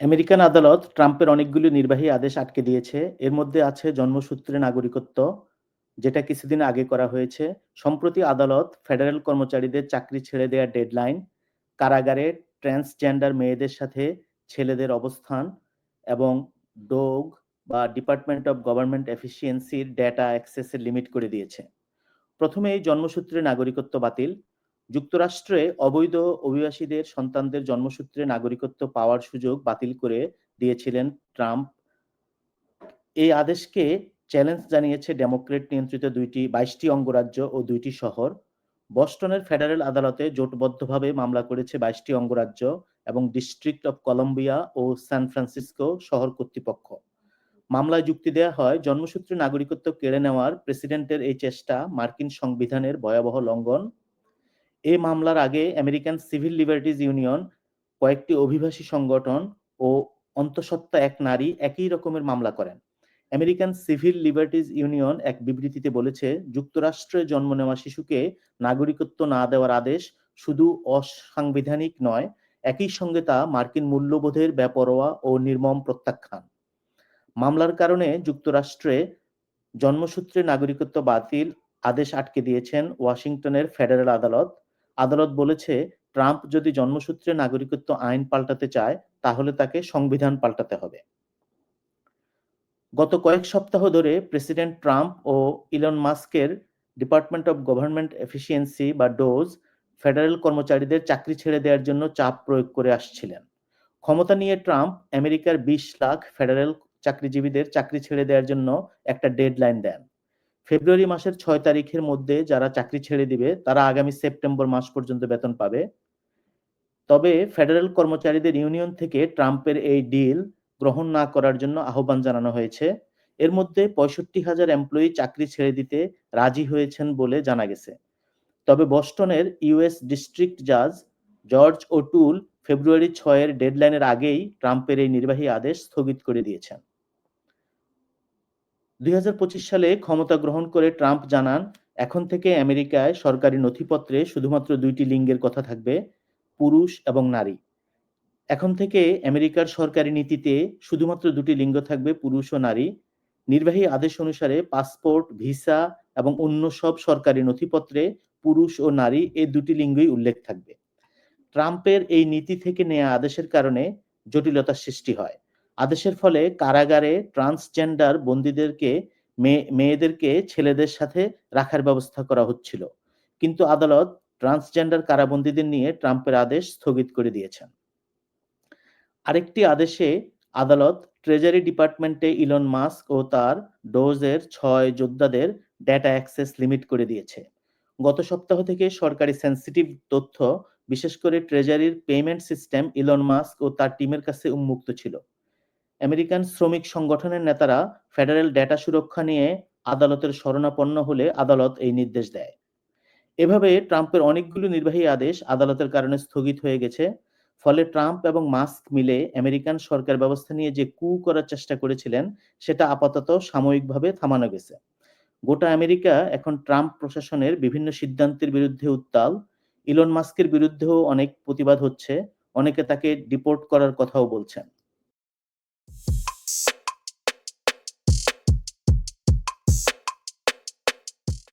American আদালত ট্রাম্পের অনেকগুলি নির্বাহী আদেশ আটকে দিয়েছে। এর মধ্যে আছে জন্মসূত্রে নাগরিকত্ব, যেটা কিছুদিন আগে করা হয়েছে। সম্প্রতি আদালত ফেডারেল কর্মচারীদের চাকরি ছেড়ে দেওয়ার ডেডলাইন, কারাগারে ট্রান্সজেন্ডার মেয়েদের সাথে ছেলেদের অবস্থান এবং ডোগ বা ডিপার্টমেন্ট অব গভর্নমেন্ট এফিসিয়েন্সির ডেটা অ্যাক্সেসের লিমিট করে দিয়েছে। প্রথমে এই জন্মসূত্রে নাগরিকত্ব বাতিল। যুক্তরাষ্ট্রে অবৈধ অভিবাসীদের সন্তানদের জন্মসূত্রে নাগরিকত্ব পাওয়ার সুযোগ বাতিল করে দিয়েছিলেন ট্রাম্প। এই আদেশকে চ্যালেঞ্জ জানিয়েছে ডেমোক্রেট নিয়ন্ত্রিত দুইটি, বাইশটি অঙ্গরাজ্য ও দুইটি শহর। বস্টনের ফেডারেল আদালতে জোটবদ্ধভাবে মামলা করেছে বাইশটি অঙ্গরাজ্য এবং ডিস্ট্রিক্ট অব কলম্বিয়া ও সান ফ্রান্সিসকো শহর কর্তৃপক্ষ। মামলায় যুক্তি দেয়া হয়, জন্মসূত্রে নাগরিকত্ব কেড়ে নেওয়ার প্রেসিডেন্টের এই চেষ্টা মার্কিন সংবিধানের ভয়াবহ লঙ্ঘন। এ মামলার আগে আমেরিকান সিভিল লিবার্টিজ ইউনিয়ন, কয়েকটি অভিবাসী সংগঠন ও অন্তঃসত্ত্বা এক নারী একই রকমের মামলা করেন। আমেরিকান সিভিল লিবার্টিজ ইউনিয়ন এক বিবৃতিতে বলেছে, যুক্তরাষ্ট্রে জন্ম নেওয়া শিশুকে নাগরিকত্ব না দেওয়ার আদেশ শুধু অসাংবিধানিক নয়, একই সঙ্গে তা মার্কিন মূল্যবোধের বেপরোয়া ও নির্মম প্রত্যাখ্যান। মামলার কারণে যুক্তরাষ্ট্রে জন্মসূত্রে নাগরিকত্ব বাতিল আদেশ আটকে দিয়েছেন ওয়াশিংটনের ফেডারেল আদালত। আদালত বলেছে, ট্রাম্প যদি জন্মসূত্রে নাগরিকত্ব আইন পাল্টাতে চায়, তাহলে তাকে সংবিধান পাল্টাতে হবে। গত কয়েক সপ্তাহ ধরে প্রেসিডেন্ট ট্রাম্প ও ইলন মাস্কের ডিপার্টমেন্ট অব গভর্নমেন্ট এফিসিয়েন্সি বা ডোজ ফেডারেল কর্মচারীদের চাকরি ছেড়ে দেওয়ার জন্য চাপ প্রয়োগ করে আসছিলেন। ক্ষমতা নিয়ে ট্রাম্প আমেরিকার বিশ লাখ ফেডারেল চাকরিজীবীদের চাকরি ছেড়ে দেওয়ার জন্য একটা ডেডলাইন দেন। ফেব্রুয়ারি মাসের ছয় তারিখের মধ্যে যারা চাকরি ছেড়ে দিবে, তারা আগামী সেপ্টেম্বর মাস পর্যন্ত বেতন পাবে। তবে ফেডারেল কর্মচারীদের ইউনিয়ন থেকে ট্রাম্পের এই ডিল গ্রহণ না করার জন্য আহ্বান জানানো হয়েছে। এর মধ্যে পঁয়ষট্টি হাজার এমপ্লয়ি চাকরি ছেড়ে দিতে রাজি হয়েছেন বলে জানা গেছে। তবে বস্টনের ইউএস ডিস্ট্রিক্ট জাজ জর্জ ওটুল ফেব্রুয়ারি ছয়ের ডেডলাইনের আগেই ট্রাম্পের এই নির্বাহী আদেশ স্থগিত করে দিয়েছেন। দুই হাজার পঁচিশ সালে ক্ষমতা গ্রহণ করে ট্রাম্প জানান, এখন থেকে আমেরিকায় সরকারি নথিপত্রে শুধুমাত্র দুইটি লিঙ্গের কথা থাকবে, পুরুষ এবং নারী। এখন থেকে আমেরিকার সরকারি নীতিতে শুধুমাত্র দুটি লিঙ্গ থাকবে, পুরুষ ও নারী। নির্বাহী আদেশ অনুসারে পাসপোর্ট, ভিসা এবং অন্য সব সরকারি নথিপত্রে পুরুষ ও নারী এ দুটি লিঙ্গই উল্লেখ থাকবে। ট্রাম্পের এই নীতি থেকে নেয়া আদেশের কারণে জটিলতার সৃষ্টি হয়। আদেশের ফলে কারাগারে ট্রান্সজেন্ডার বন্দীদেরকে মেয়েদেরকে ছেলেদের সাথে রাখার ব্যবস্থা করা হচ্ছিল। কিন্তু আদালত ট্রান্সজেন্ডার কারাবন্দীদের নিয়ে ট্রাম্পের আদেশ স্থগিত করে দিয়েছেন। আরেকটি আদেশে আদালত ট্রেজারি ডিপার্টমেন্টে ইলন মাস্ক ও তার ডোজের ছয় যোদ্ধাদের ডেটা অ্যাক্সেস লিমিট করে দিয়েছে। গত সপ্তাহ থেকে সরকারি সেন্সিটিভ তথ্য, বিশেষ করে ট্রেজারির পেমেন্ট সিস্টেম ইলন মাস্ক ও তার টিমের কাছে উন্মুক্ত ছিল। আমেরিকান শ্রমিক সংগঠনের নেতারা ফেডারেল ডেটা সুরক্ষা নিয়ে আদালতের শরণাপন্ন হলে আদালত এই নির্দেশ দেয়। এভাবে ট্রাম্পের অনেকগুলো নির্বাহী আদেশ আদালতের কারণে স্থগিত হয়ে গেছে। ফলে ট্রাম্প এবং মাস্ক মিলে আমেরিকান সরকার ব্যবস্থা নিয়ে যে কু করার চেষ্টা করেছিলেন, সেটা আপাতত সাময়িকভাবে থামানো গেছে। গোটা আমেরিকা এখন ট্রাম্প প্রশাসনের বিভিন্ন সিদ্ধান্তের বিরুদ্ধে উত্তাল। ইলন মাস্কের বিরুদ্ধেও অনেক প্রতিবাদ হচ্ছে। অনেকে তাকে ডিপোর্ট করার কথাও বলছেন।